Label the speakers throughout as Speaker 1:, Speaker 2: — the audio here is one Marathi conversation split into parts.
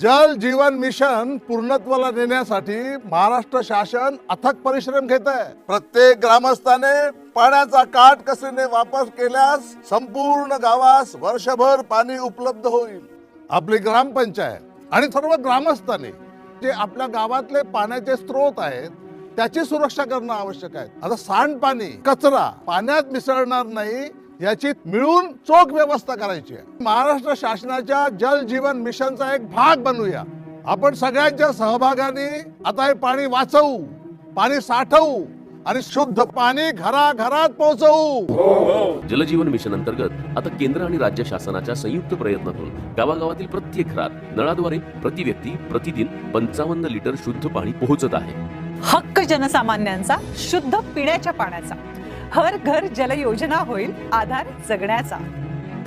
Speaker 1: जल जीवन मिशन पूर्णत्वाला नेण्यासाठी महाराष्ट्र शासन अथक परिश्रम घेत आहे. प्रत्येक ग्रामस्थाने पाण्याचा काट कसेने वापर केल्यास संपूर्ण गावास वर्षभर पाणी उपलब्ध होईल. आपली ग्रामपंचायत आणि सर्व ग्रामस्थांनी जे आपल्या गावातले पाण्याचे स्रोत आहेत त्याची सुरक्षा करणं आवश्यक आहे. आता सांडपाणी कचरा पाण्यात मिसळणार नाही याची मिळून चोख व्यवस्था करायची आहे. महाराष्ट्र शासनाच्या जल जीवन मिशनचा एक भाग बनूया आपण सगळ्यांच्या सहभागाने आता हे पाणी वाचवू पाणी साठवू आणि शुद्ध पाणी घराघरात पोहोचवू.
Speaker 2: जलजीवन मिशन अंतर्गत आता केंद्र आणि राज्य शासनाच्या संयुक्त प्रयत्नातून गावागावातील प्रत्येक घरात नळाद्वारे प्रति व्यक्ती प्रतिदिन पंचावन्न लिटर शुद्ध पाणी पोहोचत आहे.
Speaker 3: हक्क जनसामान्यांचा शुद्ध पिण्याच्या पाण्याचा. हर घर जल योजना होईल आधार जगण्याचा.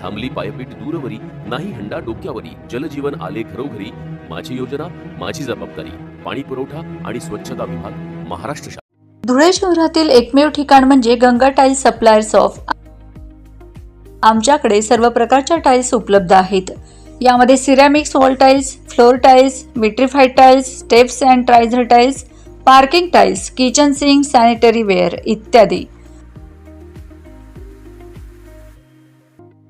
Speaker 2: थांबली पायपीट दूरवरी नाही हंडा डोक्यावरी. जलजीवन आले घरोघरी. माझी योजना माझी जबाबदारी. पाणी पुरवठा आणि स्वच्छता विभाग महाराष्ट्र
Speaker 4: धुळे शहरातील एकमेव ठिकाण म्हणजे गंगा टाईल्स सप्लायर्स ऑफ आमच्याकडे सर्व प्रकारच्या टाईल्स उपलब्ध आहेत. यामध्ये ceramics wall tiles floor tiles vitrified tiles steps and ट्रायझर tiles parking tiles kitchen sink sanitary ware इत्यादी.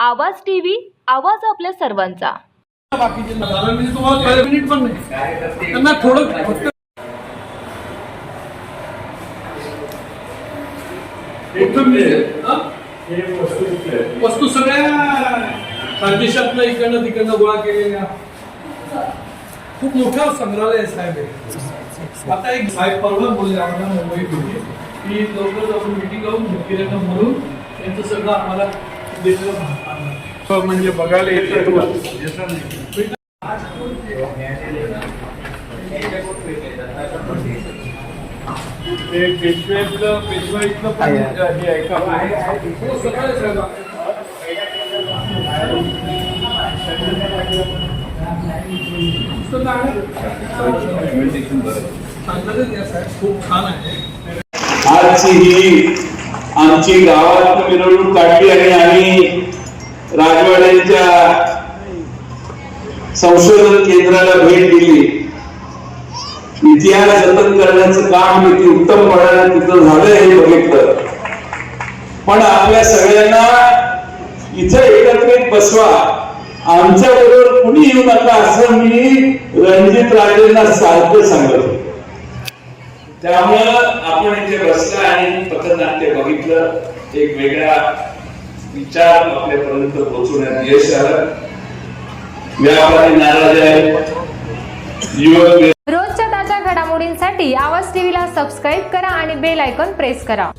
Speaker 5: Awaaz TV आवाज आपल्या सर्वांचा?
Speaker 6: वस्तू सगळ्या इकडनं तिकडनं गोळा केलेल्या. खूप मोठा संग्रहालय आहे साहेब. आता एक साहेब परवा बोलले आम्हाला मुंबईत की लवकरच आपण मिटिंग लावून म्हणून यांचं सगळं आम्हाला म्हणजे बघायला येतं ते पेशव्यातलं पेशवा इथलं पण हे आहे का हो, सगळं आहे साहेब. पुस्तकं आहे. सांगतातच या साहेब, खूप छान आहे
Speaker 7: आजची ही आमची गावात मिरवणूक काढली आणि आम्ही राजवाड्यांच्या संशोधन केंद्राला भेट दिली. इतिहास जतन करण्याचं काम किती उत्तम उत्तमपणाने तिथं झालं हे बघितलं. पण आपल्या सगळ्यांना इथं एकत्रित बसवा. आमच्या बरोबर कुणी येऊ नका असं मी रणजित राजेंना सारखं सांगत. होतो त्यामुळं आपण इथे बसला आणि पथनाट्य बघितलं. एक वेगळा विचार आपल्यापर्यंत पोहोचवण्यात यश आलं. व्यापारी नाराज आहे. युवक
Speaker 8: रोजच्या ताज्या घडामोडींसाठी आवाज टीव्हीला सबस्क्राईब करा आणि बेल आयकॉन प्रेस करा.